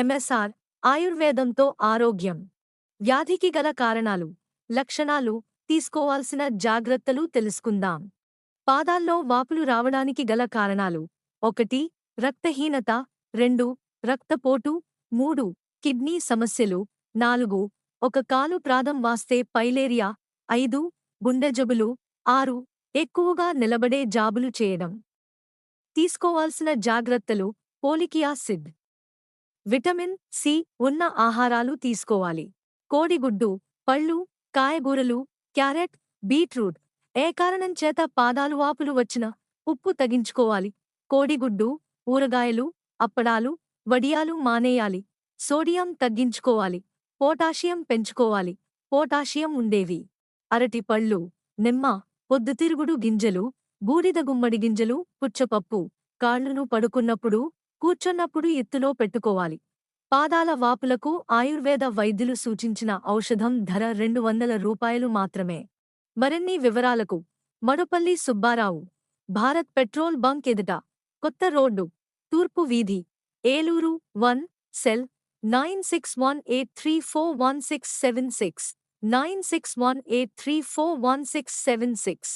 MSR ఆయుర్వేదంతో ఆరోగ్యం. వ్యాధికి గల కారణాలు లక్షణాలు తీసుకోవాల్సిన జాగ్రత్తలు తెలుసుకుందాం. పాదాల్లో వాపులు రావడానికి గల కారణాలు ఒకటి రక్తహీనత రెండు రక్తపోటు మూడు కిడ్నీ సమస్యలు నాలుగు ఒక కాలు ప్రాదం వాస్తే పైలేరియా ఐదు గుండె జబ్బులు ఆరు ఎక్కువగా నిలబడే జాబులు చేయడం. తీసుకోవాల్సిన జాగ్రత్తలు పోలికియాసిడ్. విటమిన్ సి ఉన్న ఆహారాలు తీసుకోవాలి. కోడిగుడ్డు పళ్ళు కాయగూరలు క్యారెట్ బీట్రూట్ ఏ కారణం చేత పాదాలు వాపులు వచ్చిన ఉప్పు తగ్గించుకోవాలి. కోడిగుడ్డు ఊరగాయలు అప్పడాలు వడియాలు మానేయాలి. సోడియం తగ్గించుకోవాలి. పొటాషియం పెంచుకోవాలి. పొటాషియం ఉండేవి. అరటి పళ్ళు నిమ్మ పొద్దుతిరుగుడు గింజలు బూడిద గుమ్మడి గింజలు పుచ్చపప్పు కాళ్ళును పడుకున్నప్పుడు కూర్చున్నప్పుడు ఎత్తులో పెట్టుకోవాలి. పాదాల వాపులకు ఆయుర్వేద వైద్యులు సూచించిన ఔషధం ధర రెండు వందల రూపాయలు మాత్రమే. మరిన్ని వివరాలకు మడుపల్లి సుబ్బారావు భారత్ పెట్రోల్ బంక్ ఎదుట కొత్త రోడ్డు తూర్పు వీధి Eluru one cell nine six one eight three four one six seven six nine six one eight three four one six seven six.